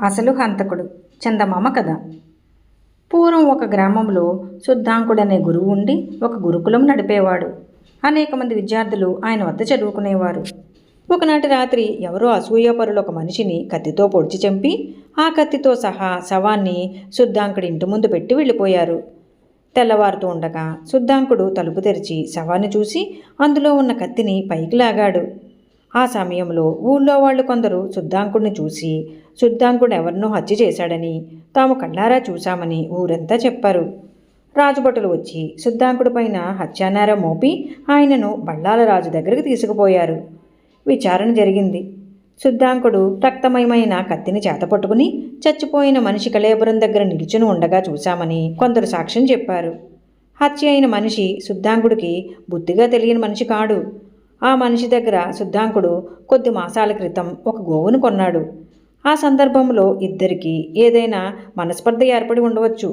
అసలు హంతకుడు చందమామ కథ. పూర్వం ఒక గ్రామంలో శుద్ధాంకుడనే గురువు ఉండి ఒక గురుకులం నడిపేవాడు. అనేక మంది విద్యార్థులు ఆయన వద్ద చదువుకునేవారు. ఒకనాటి రాత్రి ఎవరో అసూయపరులు ఒక మనిషిని కత్తితో పొడిచి చంపి ఆ కత్తితో సహా శవాన్ని శుద్ధాంకుడి ఇంటి ముందు పెట్టి వెళ్ళిపోయారు. తెల్లవారుతూ ఉండగా శుద్ధాంకుడు తలుపు తెరిచి శవాన్ని చూసి అందులో ఉన్న కత్తిని పైకి లాగాడు. ఆ సమయంలో ఊళ్ళో వాళ్ళు కొందరు శుద్ధాంకుడిని చూసి శుద్ధాంకుడు ఎవరినో హత్య చేశాడని తాము కళ్ళారా చూశామని ఊరంతా చెప్పారు. రాజుభటులు వచ్చి శుద్ధాంకుడి పైన హత్యానేరం మోపి ఆయనను బళ్ళాల రాజు దగ్గరికి తీసుకుపోయారు. విచారణ జరిగింది. శుద్ధాంకుడు రక్తమయమైన కత్తిని చేతపట్టుకుని చచ్చిపోయిన మనిషి కళేబురం దగ్గర నిలుచుని ఉండగా చూశామని కొందరు సాక్ష్యం చెప్పారు. హత్య అయిన మనిషి శుద్ధాంకుడికి బుద్ధిగా తెలియని మనిషి కాడు. ఆ మనిషి దగ్గర శుద్ధాంకుడు కొద్ది మాసాల క్రితం ఒక గోవును కొన్నాడు. ఆ సందర్భంలో ఇద్దరికీ ఏదైనా మనస్పర్ధ ఏర్పడి ఉండవచ్చు.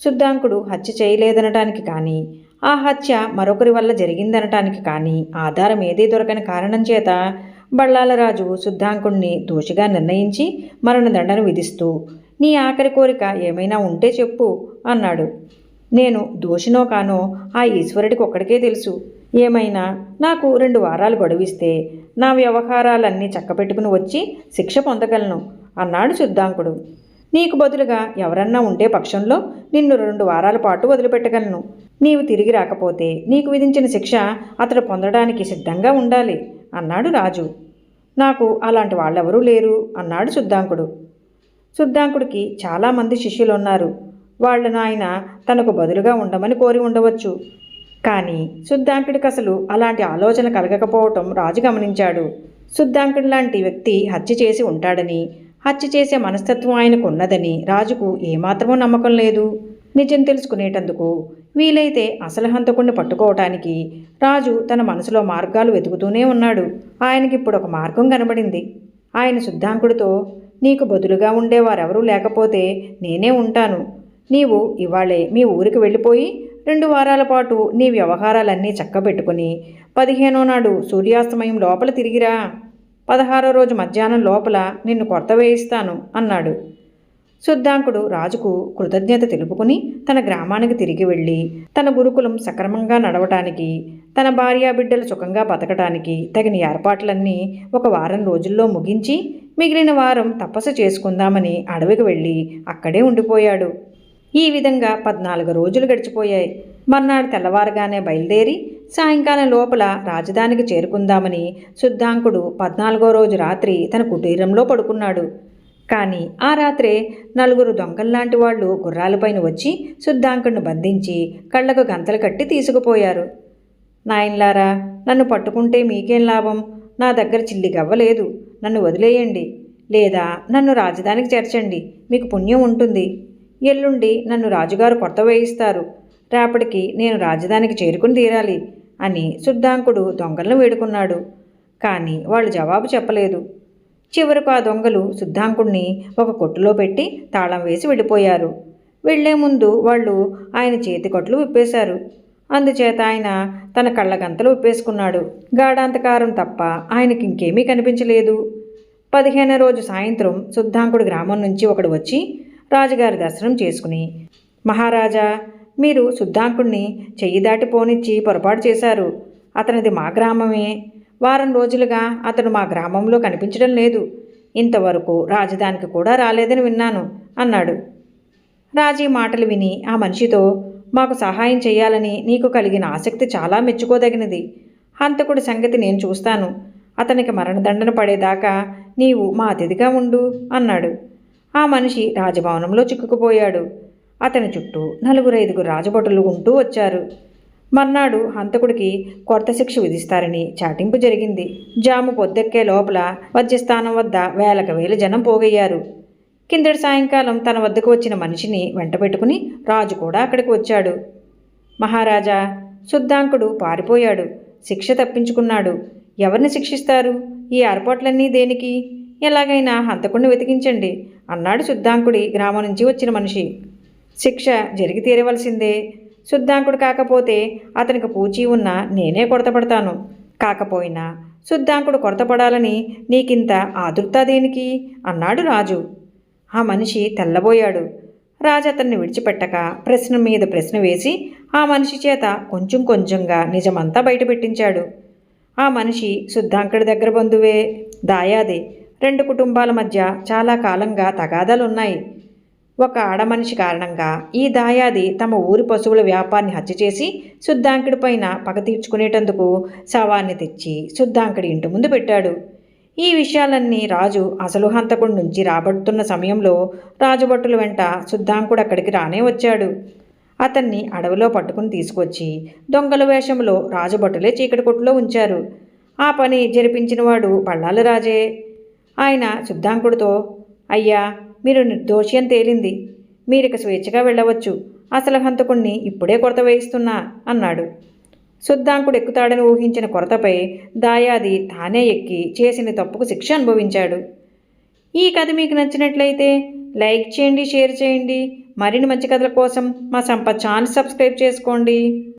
శుద్ధాంకుడు హత్య చేయలేదనటానికి కానీ ఆ హత్య మరొకరి వల్ల జరిగిందనటానికి కానీ ఆధారం ఏదీ దొరకని కారణం చేత బళ్ళాలరాజు శుద్ధాంకుణ్ణి దోషిగా నిర్ణయించి మరణదండను విధిస్తూ నీ ఆఖరి కోరిక ఏమైనా ఉంటే చెప్పు అన్నాడు. నేను దోషినో కానో ఆ ఈశ్వరుడికి ఒక్కడికే తెలుసు. ఏమైనా నాకు రెండు వారాలు గడువిస్తే నా వ్యవహారాలన్నీ చక్కపెట్టుకుని వచ్చి శిక్ష పొందగలను అన్నాడు శుద్ధాంకుడు. నీకు బదులుగా ఎవరన్నా ఉండే పక్షంలో నిన్ను రెండు వారాల పాటు వదిలిపెట్టగలను. నీవు తిరిగి రాకపోతే నీకు విధించిన శిక్ష అతడు పొందడానికి సిద్ధంగా ఉండాలి అన్నాడు రాజు. నాకు అలాంటి వాళ్ళెవరూ లేరు అన్నాడు శుద్ధాంకుడు. శుద్ధాంకుడికి చాలామంది శిష్యులున్నారు. వాళ్ళను ఆయన తనకు బదులుగా ఉండమని కోరి ఉండవచ్చు. కానీ శుద్ధాంకుడికి అసలు అలాంటి ఆలోచన కలగకపోవటం రాజు గమనించాడు. శుద్ధాంకుడు లాంటి వ్యక్తి హత్య చేసి ఉంటాడని హత్య చేసే మనస్తత్వం ఆయనకు ఉన్నదని రాజుకు ఏమాత్రమూ నమ్మకం లేదు. నిజం తెలుసుకునేటందుకు వీలైతే అసలు హంతకుణ్ణి పట్టుకోవటానికి రాజు తన మనసులో మార్గాలు వెతుకుతూనే ఉన్నాడు. ఆయనకి ఇప్పుడు ఒక మార్గం కనబడింది. ఆయన శుద్ధాంకుడితో నీకు బదులుగా ఉండేవారెవరూ లేకపోతే నేనే ఉంటాను. నీవు ఇవాళే మీ ఊరికి వెళ్ళిపోయి రెండు వారాల పాటు నీ వ్యవహారాలన్నీ చక్కబెట్టుకుని పదిహేనో నాడు సూర్యాస్తమయం లోపల తిరిగిరా. పదహారో రోజు మధ్యాహ్నం లోపల నిన్ను కొత్త వేయిస్తాను అన్నాడు. శుద్ధాంకుడు రాజుకు కృతజ్ఞత తెలుపుకుని తన గ్రామానికి తిరిగి వెళ్ళి తన గురుకులం సక్రమంగా నడవటానికి తన భార్యా బిడ్డలు సుఖంగా బతకటానికి తగిన ఏర్పాట్లన్నీ ఒక వారం రోజుల్లో ముగించి మిగిలిన వారం తపస్సు చేసుకుందామని అడవికి వెళ్ళి అక్కడే ఉండిపోయాడు. ఈ విధంగా పద్నాలుగు రోజులు గడిచిపోయాయి. మర్నాడు తెల్లవారుగానే బయలుదేరి సాయంకాలం లోపల రాజధానికి చేరుకుందామని శుద్ధాంకుడు పద్నాలుగో రోజు రాత్రి తన కుటీరంలో పడుకున్నాడు. కానీ ఆ రాత్రే నలుగురు దొంగల్లాంటి వాళ్ళు గుర్రాలపైన వచ్చి శుద్ధాంకుడిని బంధించి కళ్ళకు గంతలు కట్టి తీసుకుపోయారు. నాయన్లారా నన్ను పట్టుకుంటే మీకేం లాభం? నా దగ్గర చిల్లి గవ్వలేదు నన్ను వదిలేయండి. లేదా నన్ను రాజధానికి చేర్చండి. మీకు పుణ్యం ఉంటుంది. ఎల్లుండి నన్ను రాజుగారు కొత్త వేయిస్తారు. రేపటికి నేను రాజధానికి చేరుకుని తీరాలి అని శుద్ధాంకుడు దొంగలను వేడుకున్నాడు. కానీ వాళ్ళు జవాబు చెప్పలేదు. చివరకు ఆ దొంగలు శుద్ధాంకుడిని ఒక కొట్టులో పెట్టి తాళం వేసి వెళ్ళిపోయారు. వెళ్ళే ముందు వాళ్ళు ఆయన చేతి కొట్లు విప్పేశారు. అందుచేత ఆయన తన కళ్ళగంతలు విప్పేసుకున్నాడు. గాఢాంతకారం తప్ప ఆయనకి ఇంకేమీ కనిపించలేదు. పదిహేనో రోజు సాయంత్రం శుద్ధాంకుడు గ్రామం నుంచి ఒకడు వచ్చి రాజుగారి దర్శనం చేసుకుని మహారాజా మీరు శుద్ధాంకుణ్ణి చెయ్యి దాటి పోనిచ్చి పొరపాటు చేశారు. అతనిది మా గ్రామమే. వారం రోజులుగా అతను మా గ్రామంలో కనిపించడం లేదు. ఇంతవరకు రాజధానికి కూడా రాలేదని విన్నాను అన్నాడు. రాజీ మాటలు విని ఆ మనిషితో మాకు సహాయం చేయాలని నీకు కలిగిన ఆసక్తి చాలా మెచ్చుకోదగినది. హంతకుడి సంగతి నేను చూస్తాను. అతనికి మరణదండన పడేదాకా నీవు మా అతిథిగా ఉండు అన్నాడు. ఆ మనిషి రాజభవనంలో చిక్కుకుపోయాడు. అతని చుట్టూ నలుగురు ఐదుగురు రాజభటులు ఉంటూ వచ్చారు. మర్నాడు హంతకుడికి కొత్త శిక్ష విధిస్తారని చాటింపు జరిగింది. జాము పొద్దెక్కే లోపల వజ్రస్థానం వద్ద వేలకు వేల జనం పోగయ్యారు. కిందటి సాయంకాలం తన వద్దకు వచ్చిన మనిషిని వెంట పెట్టుకుని రాజు కూడా అక్కడికి వచ్చాడు. మహారాజా శుద్ధాంకుడు పారిపోయాడు. శిక్ష తప్పించుకున్నాడు. ఎవరిని శిక్షిస్తారు? ఈ ఏర్పాట్లన్నీ దేనికి? ఎలాగైనా హంతకుడిని వెతికించండి అన్నాడు శుద్ధాంకుడి గ్రామం నుంచి వచ్చిన మనిషి. శిక్ష జరిగి తీరవలసిందే. శుద్ధాంకుడు కాకపోతే అతనికి పూచి ఉన్న నేనే కొడతపడతాను కాకపోయినా శుద్ధాంకుడు కొరతపడాలని నీకింత ఆదుర్త దేనికి? అన్నాడు రాజు. ఆ మనిషి తెల్లబోయాడు. రాజు అతన్ని విడిచిపెట్టక ప్రశ్న మీద ప్రశ్న వేసి ఆ మనిషి చేత కొంచెం కొంచెంగా నిజమంతా బయటపెట్టించాడు. ఆ మనిషి శుద్ధాంకుడి దగ్గర బంధువే. దాయాది. రెండు కుటుంబాల మధ్య చాలా కాలంగా తగాదాలున్నాయి. ఒక ఆడమనిషి కారణంగా ఈ దాయాది తమ ఊరి పశువుల వ్యాపారాన్ని హత్య చేసి శుద్ధాంకుడి పైన పగ తీర్చుకునేటందుకు శవాన్ని తెచ్చి శుద్ధాంకుడి ఇంటి ముందు పెట్టాడు. ఈ విషయాలన్నీ రాజు అసలు హంతకుడి నుంచి రాబడుతున్న సమయంలో రాజుభట్టుల వెంట శుద్ధాంకుడు అక్కడికి రానే వచ్చాడు. అతన్ని అడవిలో పట్టుకుని తీసుకొచ్చి దొంగల వేషంలో రాజుభట్టులే చీకటి కొట్టులో ఉంచారు. ఆ పని జరిపించినవాడు బళ్ళాల రాజే. ఆయన శుద్ధాంకుడితో అయ్యా మీరు నిర్దోషి అని తేలింది. మీరిక స్వేచ్ఛగా వెళ్ళవచ్చు. అసలు హంతకుణ్ణి ఇప్పుడే కొరత వేయిస్తున్నా అన్నాడు. శుద్ధాంకుడు ఎక్కుతాడని ఊహించిన కొరతపై దాయాది తానే ఎక్కి చేసిన తప్పుకు శిక్ష అనుభవించాడు. ఈ కథ మీకు నచ్చినట్లయితే లైక్ చేయండి షేర్ చేయండి. మరిన్ని మంచి కథల కోసం మా సంప ఛానల్ సబ్స్క్రైబ్ చేసుకోండి.